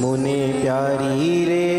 मुने प्यारी रे